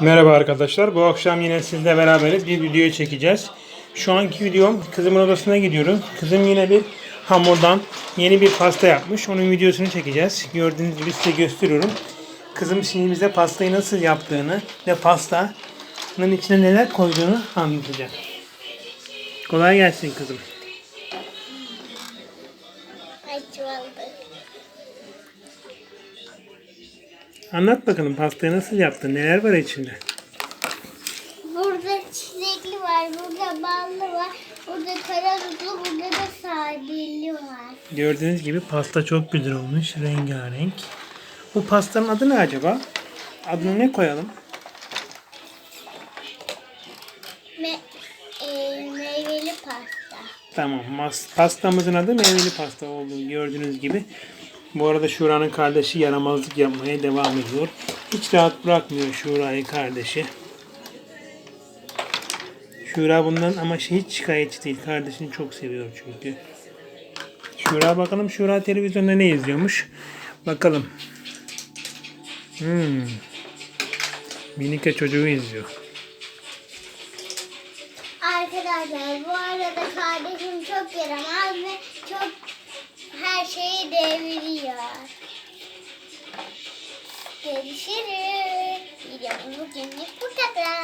Merhaba arkadaşlar. Bu akşam yine sizle beraberiz. Bir video çekeceğiz. Şu anki videom kızımın odasına gidiyorum. Kızım yine bir hamurdan yeni bir pasta yapmış. Onun videosunu çekeceğiz. Gördüğünüz gibi size gösteriyorum. Kızım şimdi bize pastayı nasıl yaptığını ve pastanın içine neler koyduğunu anlatacak. Kolay gelsin kızım. Çuvaldı. Anlat bakalım pastayı nasıl yaptın? Neler var içinde? Burada çilekli var, burada ballı var, burada karadutlu, burada da sardinli var. Gördüğünüz gibi pasta çok güzel olmuş. Rengarenk. Bu pastanın adı ne acaba? Adını ne koyalım? Me e, meyveli pasta. Tamam. Pastamızın adı meyveli pasta oldu gördüğünüz gibi. Bu arada Şura'nın kardeşi yaramazlık yapmaya devam ediyor. Hiç rahat bırakmıyor Şura'yı kardeşi. Şura bundan ama şey hiç şikayetçi değil. Kardeşini çok seviyor çünkü. Şura bakalım Şura televizyonda ne izliyormuş. Bakalım. Hmm. Minike çocuğu izliyor. Arkadaşlar bu arada kardeşim çok yaramaz ve Görüşürüz. Videomuz bugünlük bu kadar.